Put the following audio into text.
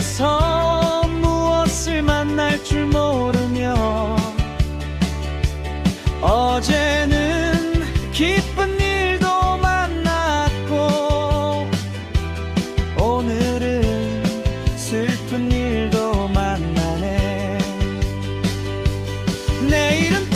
세상에서 무엇을 만날 줄 모르며 어제는 기쁜 일도 만났고 오늘은 슬픈 일도 만나네. 내일은